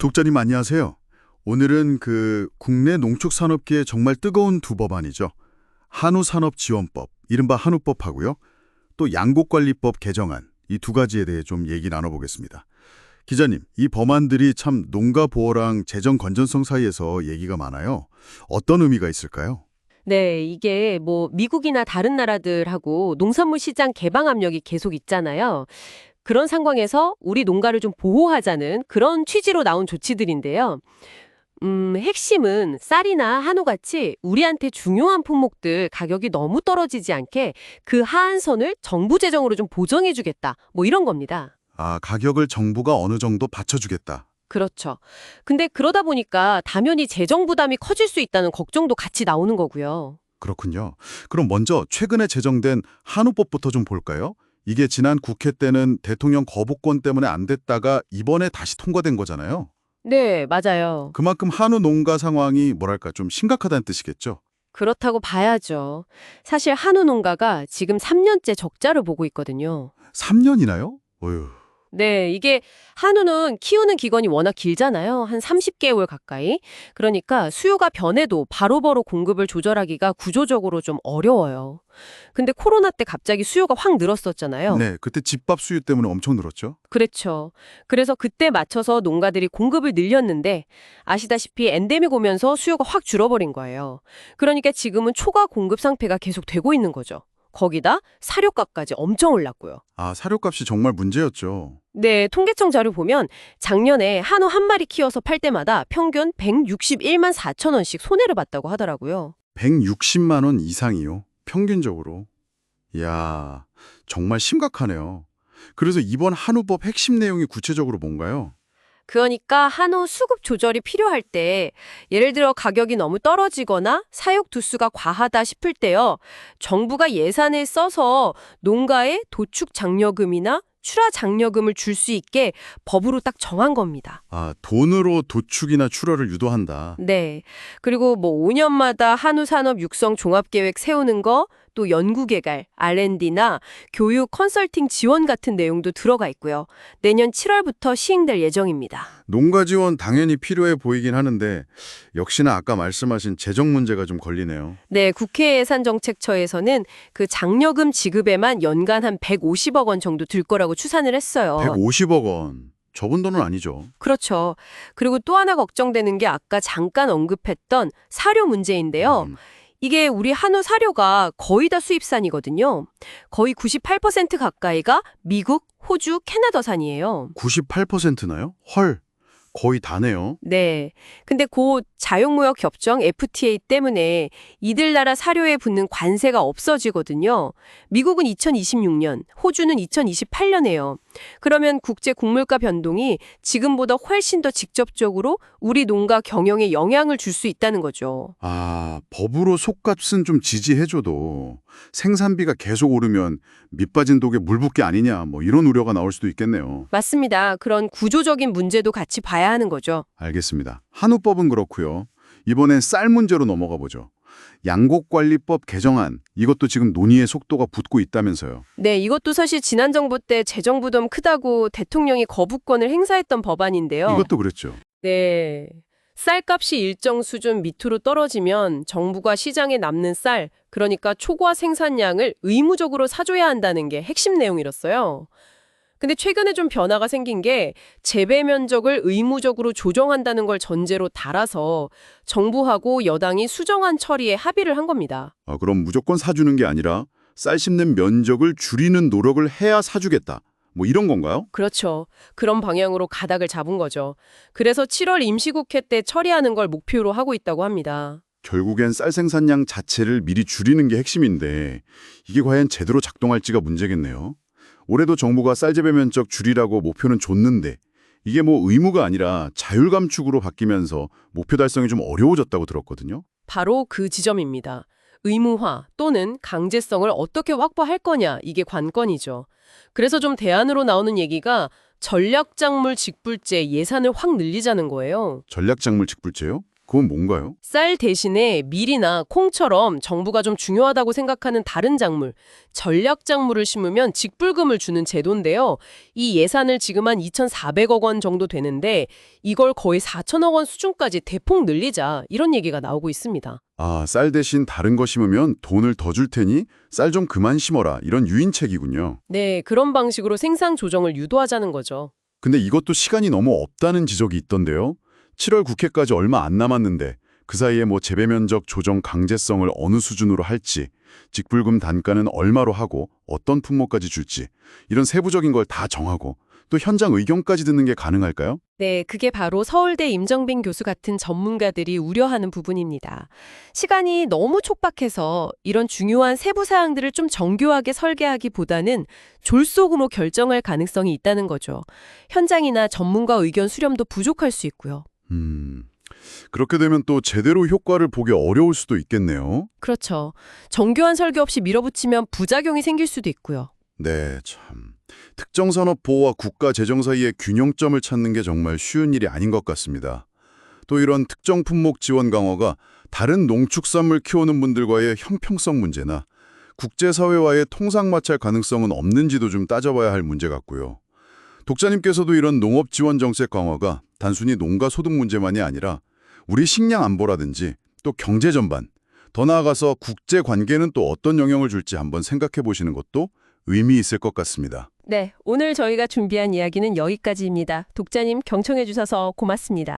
독자님 안녕하세요. 오늘은 그 국내 농축산업계의 정말 뜨거운 두 법안이죠. 한우산업지원법, 이른바 한우법하고요. 또 양곡관리법 개정안, 이 두 가지에 대해 좀 얘기 나눠보겠습니다. 기자님, 이 법안들이 참 농가 보호랑 재정 건전성 사이에서 얘기가 많아요. 어떤 의미가 있을까요? 네, 이게 뭐 미국이나 다른 나라들하고 농산물 시장 개방 압력이 계속 있잖아요. 그런 상황에서 우리 농가를 좀 보호하자는 그런 취지로 나온 조치들인데요. 음, 핵심은 쌀이나 한우같이 우리한테 중요한 품목들 가격이 너무 떨어지지 않게 그 하한선을 정부 재정으로 좀 보정해주겠다. 뭐 이런 겁니다. 아, 가격을 정부가 어느 정도 받쳐주겠다. 그렇죠. 근데 그러다 보니까 당연히 재정 부담이 커질 수 있다는 걱정도 같이 나오는 거고요. 그렇군요. 그럼 먼저 최근에 제정된 한우법부터 좀 볼까요? 이게 지난 국회 때는 대통령 거부권 때문에 안 됐다가 이번에 다시 통과된 거잖아요. 네, 맞아요. 그만큼 한우 농가 상황이 뭐랄까 좀 심각하다는 뜻이겠죠. 그렇다고 봐야죠. 사실 한우 농가가 지금 3년째 적자를 보고 있거든요. 3년이나요? 어휴. 네, 이게 한우는 키우는 기간이 워낙 길잖아요. 한 30개월 가까이. 그러니까 수요가 변해도 바로 바로 공급을 조절하기가 구조적으로 좀 어려워요. 근데 코로나 때 갑자기 수요가 확 늘었었잖아요. 네, 그때 집밥 수요 때문에 엄청 늘었죠. 그렇죠. 그래서 그때 맞춰서 농가들이 공급을 늘렸는데 아시다시피 엔데믹 오면서 수요가 확 줄어버린 거예요. 그러니까 지금은 초과 공급 상태가 계속 되고 있는 거죠. 거기다 사료값까지 엄청 올랐고요. 아, 사료값이 정말 문제였죠. 네, 통계청 자료 보면 작년에 한우 한 마리 키워서 팔 때마다 평균 161만 4천 원씩 손해를 봤다고 하더라고요. 160만 원 이상이요. 평균적으로. 이야, 정말 심각하네요. 그래서 이번 한우법 핵심 내용이 구체적으로 뭔가요? 그러니까 한우 수급 조절이 필요할 때 예를 들어 가격이 너무 떨어지거나 사육 두수가 과하다 싶을 때요. 정부가 예산을 써서 농가에 도축 장려금이나 출하 장려금을 줄 수 있게 법으로 딱 정한 겁니다. 아, 돈으로 도축이나 출하를 유도한다. 네. 그리고 뭐 5년마다 한우 산업 육성 종합 계획 세우는 거, 또 연구 개발, R&D나 교육 컨설팅 지원 같은 내용도 들어가 있고요. 내년 7월부터 시행될 예정입니다. 농가 지원 당연히 필요해 보이긴 하는데 역시나 아까 말씀하신 재정 문제가 좀 걸리네요. 네, 국회 예산정책처에서는 그 장려금 지급에만 연간 한 150억 원 정도 들 거라고 추산을 했어요. 150억 원. 적은 돈은 아니죠. 그렇죠. 그리고 또 하나 걱정되는 게 아까 잠깐 언급했던 사료 문제인데요. 음, 이게 우리 한우 사료가 거의 다 수입산이거든요. 거의 98% 가까이가 미국, 호주, 캐나다산이에요. 98%나요? 헐. 거의 다네요. 네. 근데 곧 자유무역 협정 FTA 때문에 이들 나라 사료에 붙는 관세가 없어지거든요. 미국은 2026년, 호주는 2028년에요. 그러면 국제 곡물가 변동이 지금보다 훨씬 더 직접적으로 우리 농가 경영에 영향을 줄 수 있다는 거죠. 아, 법으로 속값은 좀 지지해줘도 생산비가 계속 오르면 밑빠진 독에 물 붓기 아니냐 뭐 이런 우려가 나올 수도 있겠네요. 맞습니다. 그런 구조적인 문제도 같이 봐야 하는 거죠. 알겠습니다. 한우법은 그렇고요. 이번엔 쌀 문제로 넘어가 보죠. 양곡관리법 개정안 이것도 지금 논의의 속도가 붙고 있다면서요. 네, 이것도 사실 지난 정부 때 재정 부담 크다고 대통령이 거부권을 행사했던 법안인데요. 이것도 그랬죠. 네. 쌀값이 일정 수준 밑으로 떨어지면 정부가 시장에 남는 쌀, 그러니까 초과 생산량을 의무적으로 사줘야 한다는 게 핵심 내용이었어요. 근데 최근에 좀 변화가 생긴 게 재배 면적을 의무적으로 조정한다는 걸 전제로 달아서 정부하고 여당이 수정안 처리에 합의를 한 겁니다. 아, 그럼 무조건 사주는 게 아니라 쌀 심는 면적을 줄이는 노력을 해야 사주겠다. 뭐 이런 건가요? 그렇죠. 그런 방향으로 가닥을 잡은 거죠. 그래서 7월 임시국회 때 처리하는 걸 목표로 하고 있다고 합니다. 결국엔 쌀 생산량 자체를 미리 줄이는 게 핵심인데 이게 과연 제대로 작동할지가 문제겠네요. 올해도 정부가 쌀 재배 면적 줄이라고 목표는 줬는데 이게 뭐 의무가 아니라 자율 감축으로 바뀌면서 목표 달성이 좀 어려워졌다고 들었거든요. 바로 그 지점입니다. 의무화 또는 강제성을 어떻게 확보할 거냐 이게 관건이죠. 그래서 좀 대안으로 나오는 얘기가 전략작물 직불제 예산을 확 늘리자는 거예요. 전략작물 직불제요? 그건 뭔가요? 쌀 대신에 밀이나 콩처럼 정부가 좀 중요하다고 생각하는 다른 작물, 전략 작물을 심으면 직불금을 주는 제도인데요. 이 예산을 지금 한 2,400억 원 정도 되는데 이걸 거의 4천억 원 수준까지 대폭 늘리자 이런 얘기가 나오고 있습니다. 아, 쌀 대신 다른 거 심으면 돈을 더 줄 테니 쌀 좀 그만 심어라. 이런 유인책이군요. 네, 그런 방식으로 생산 조정을 유도하자는 거죠. 근데 이것도 시간이 너무 없다는 지적이 있던데요. 7월 국회까지 얼마 안 남았는데 그 사이에 뭐 재배 면적 조정 강제성을 어느 수준으로 할지, 직불금 단가는 얼마로 하고 어떤 품목까지 줄지 이런 세부적인 걸 다 정하고 또 현장 의견까지 듣는 게 가능할까요? 네, 그게 바로 서울대 임정빈 교수 같은 전문가들이 우려하는 부분입니다. 시간이 너무 촉박해서 이런 중요한 세부 사항들을 좀 정교하게 설계하기보다는 졸속으로 결정할 가능성이 있다는 거죠. 현장이나 전문가 의견 수렴도 부족할 수 있고요. 음, 그렇게 되면 또 제대로 효과를 보기 어려울 수도 있겠네요. 그렇죠. 정교한 설계 없이 밀어붙이면 부작용이 생길 수도 있고요. 네, 참. 특정 산업 보호와 국가 재정 사이의 균형점을 찾는 게 정말 쉬운 일이 아닌 것 같습니다. 또 이런 특정 품목 지원 강화가 다른 농축산물 키우는 분들과의 형평성 문제나 국제사회와의 통상 마찰 가능성은 없는지도 좀 따져봐야 할 문제 같고요. 독자님께서도 이런 농업 지원 정책 강화가 단순히 농가 소득 문제만이 아니라 우리 식량 안보라든지 또 경제 전반, 더 나아가서 국제 관계는 또 어떤 영향을 줄지 한번 생각해 보시는 것도 의미 있을 것 같습니다. 네, 오늘 저희가 준비한 이야기는 여기까지입니다. 독자님 경청해 주셔서 고맙습니다.